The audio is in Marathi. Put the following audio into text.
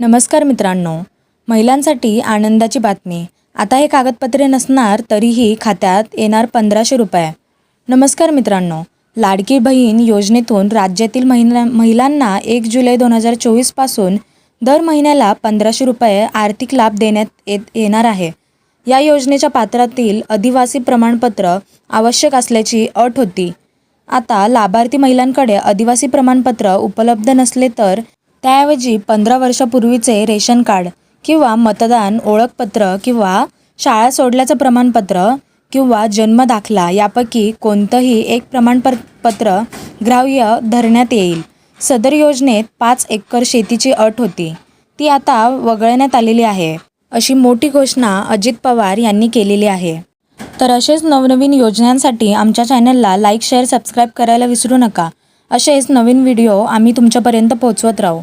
नमस्कार मित्रांनो. महिलांसाठी आनंदाची बातमी. आता हे कागदपत्रे नसणार तरीही खात्यात येणार पंधराशे रुपये. नमस्कार मित्रांनो. लाडकी बहीण योजनेतून राज्यातील महिला महिलांना एक जुलै दोन हजार चोवीसपासून दर महिन्याला पंधराशे रुपये आर्थिक लाभ देण्यात येत येणार आहे. या योजनेच्या पात्रातील आदिवासी प्रमाणपत्र आवश्यक असल्याची अट होती. आता लाभार्थी महिलांकडे आदिवासी प्रमाणपत्र उपलब्ध नसले तर त्याऐवजी पंधरा वर्षापूर्वीचे रेशन कार्ड किंवा मतदान ओळखपत्र किंवा शाळा सोडल्याचं प्रमाणपत्र किंवा जन्म दाखला यापैकी कोणतंही एक प्रमाणपत्र पत्र ग्राह्य धरण्यात येईल. सदर योजनेत पाच एकर शेतीची अट होती. ती आता वगळण्यात आलेली आहे. अशी मोठी घोषणा अजित पवार यांनी केलेली आहे. तर असेच नवनवीन योजनांसाठी आमच्या चॅनलला लाईक शेअर सबस्क्राईब करायला विसरू नका. असेच नवीन व्हिडिओ आम्ही तुमच्यापर्यंत पोहोचवत राहू.